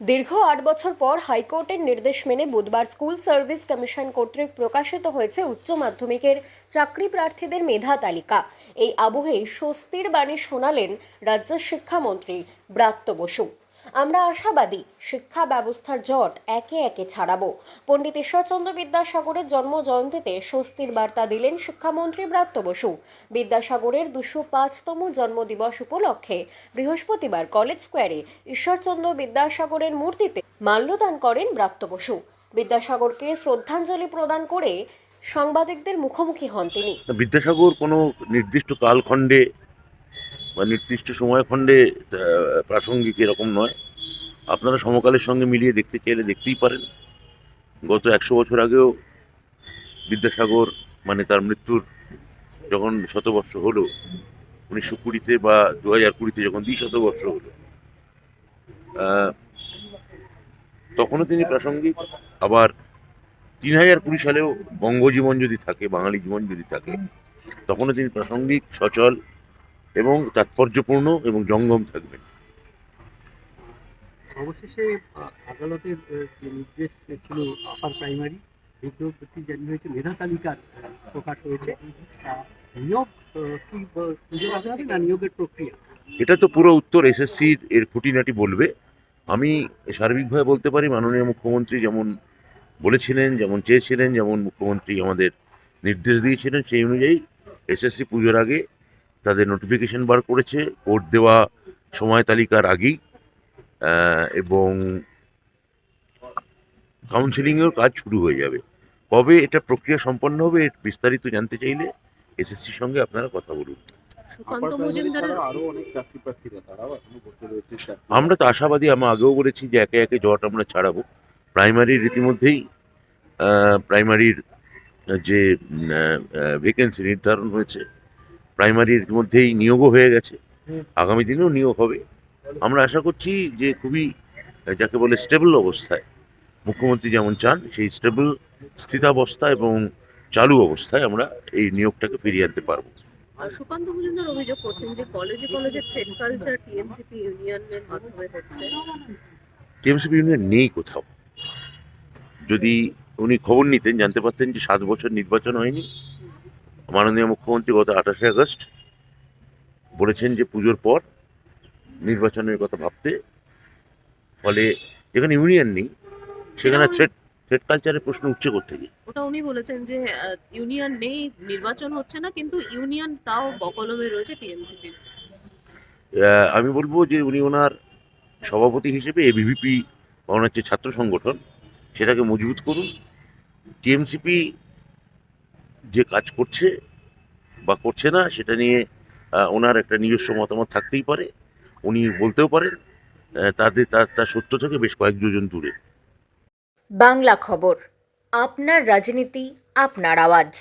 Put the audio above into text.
দীর্ঘ আট বছর পর হাইকোর্টের নির্দেশ মেনে বুধবার স্কুল সার্ভিস কমিশন কর্তৃক প্রকাশিত হয়েছে উচ্চ মাধ্যমিকের চাকরি প্রার্থীদের মেধা তালিকা। এই আবহে স্বস্তির বাণী শোনালেন রাজ্যের শিক্ষামন্ত্রী ব্রাত্য বসু। আমরা আশাবাদী, শিক্ষা ব্যবস্থার জট একে একে ছাড়াবো। পণ্ডিত ঈশ্বরচন্দ্র বিদ্যাসাগরের জন্ম জয়ন্তীতে স্বস্তির বার্তা দিলেন শিক্ষামন্ত্রী ব্রাত্য বসু। বিদ্যাসাগরের দুশো পাঁচতম জন্মদিবস উপলক্ষে বৃহস্পতিবার কলেজ স্কোয়ারে ঈশ্বরচন্দ্র বিদ্যাসাগরের মূর্তিতে মাল্যদান করেন ব্রাত্য বসু। বিদ্যাসাগরকে শ্রদ্ধাঞ্জলি প্রদান করে সাংবাদিকদের মুখোমুখি হন তিনি। বিদ্যাসাগর কোনো নির্দিষ্ট কালখণ্ডে বা নির্দিষ্ট সময়খণ্ডে প্রাসঙ্গিক এরকম নয়। আপনারা সমকালের সঙ্গে মিলিয়ে দেখতে চাইলে দেখতেই পারেন। গত একশো বছর আগেও বিদ্যাসাগর মানে তার মৃত্যুর যখন শতবর্ষ হলো, উনিশশো কুড়িতে বা দু হাজার কুড়িতে যখন দ্বি শতবর্ষ হলো তখনও তিনি প্রাসঙ্গিক। আবার তিন হাজার কুড়ি সালেও বঙ্গজীবন যদি থাকে, বাঙালি জীবন যদি থাকে, তখনও তিনি প্রাসঙ্গিক, সচল এবং তাৎপর্যপূর্ণ এবং জঙ্গম থাকবে। অবশেষে আদালতের নির্দেশ ছিল আপার প্রাইমারি বিজ্ঞপ্তি জারি হয়েছে মেধা তালিকার প্রকাশ হয়েছে। নিয়োগ কি ব- পুজোর আগে না নিয়োগের প্রক্রিয়া? এটা তো পুরো উত্তর এসএসসির এর খুঁটিনাটি বলবে। আমি সার্বিকভাবে বলতে পারি মাননীয় মুখ্যমন্ত্রী যেমন বলেছিলেন যেমন চেয়েছিলেন যেমন মুখ্যমন্ত্রী আমাদের নির্দেশ দিয়েছিলেন সেই অনুযায়ী এসএসসি পুজোর আগে তাদের নোটিফিকেশন বার করেছে। কোর্ট দেওয়া সময় তালিকার আগেই। এবং কাউন্সিলিংয়ের কাজ শুরু হয়ে যাবে। কবে এটা প্রক্রিয়া সম্পন্ন হবে এর বিস্তারিত জানতে চাইলে এসএসসির সঙ্গে আপনারা কথা বলুন। আমরা তো আশাবাদী আমি আগেও বলেছি যে একে একে জট আমরা ছাড়াবো। প্রাইমারির রীতিমধ্যেই প্রাইমারির যে ভ্যাকেন্সি নির্ধারণ হয়েছে প্রাইমারির মধ্যেই নিয়োগও হয়ে গেছে। আগামী দিনেও নিয়োগ হবে। আমরা আশা করছি যে খুবই যাকে বলে স্টেবল অবস্থায় মুখ্যমন্ত্রী যেমন চান সেই স্টেবল স্থিতাবস্থা এবং চালু অবস্থায় আমরা এই নিয়োগটাকে ফিরিয়ে আনতে পারব। আর সুকান্ত মজুমদার অভিযোগ করছেন যে কলেজে কলেজে থ্রেড কালচার টিএমসিপি ইউনিয়নের মাধ্যমে হচ্ছে। টিএমসিপি ইউনিয়ন নেই কোথাও। যদি উনি খবর নিতেন জানতে পারতেন যে সাত বছর নির্বাচন হয়নি মাননীয় মুখ্যমন্ত্রী গত আঠাশে আগস্ট বলেছেন যে পুজোর পর নির্বাচনের কথা ভাবতে ফলে যেখানে ইউনিয়ন নেই সেখানে থ্রেড থ্রেড কালচারের প্রশ্ন উঠছে থেকে ওটা উনি বলেছেন যে ইউনিয়ন নেই নির্বাচন হচ্ছে না কিন্তু ইউনিয়ন তাও বকলমে রয়েছে টিএমসিপির আমি বলব যে উনি ওনার সভাপতি হিসেবে এবিভিপি বা ওনার যে ছাত্র সংগঠন সেটাকে মজবুত করুন। টিএমসিপি যে কাজ করছে বা করছে না সেটা নিয়ে ওনার একটা নিজস্ব মতামত থাকতেই পারে। উনি বলতেও পারেন তাদের তার তার সত্য থেকে বেশ কয়েক যোজন দূরে। বাংলা খবর আপনার রাজনীতি আপনার আওয়াজ।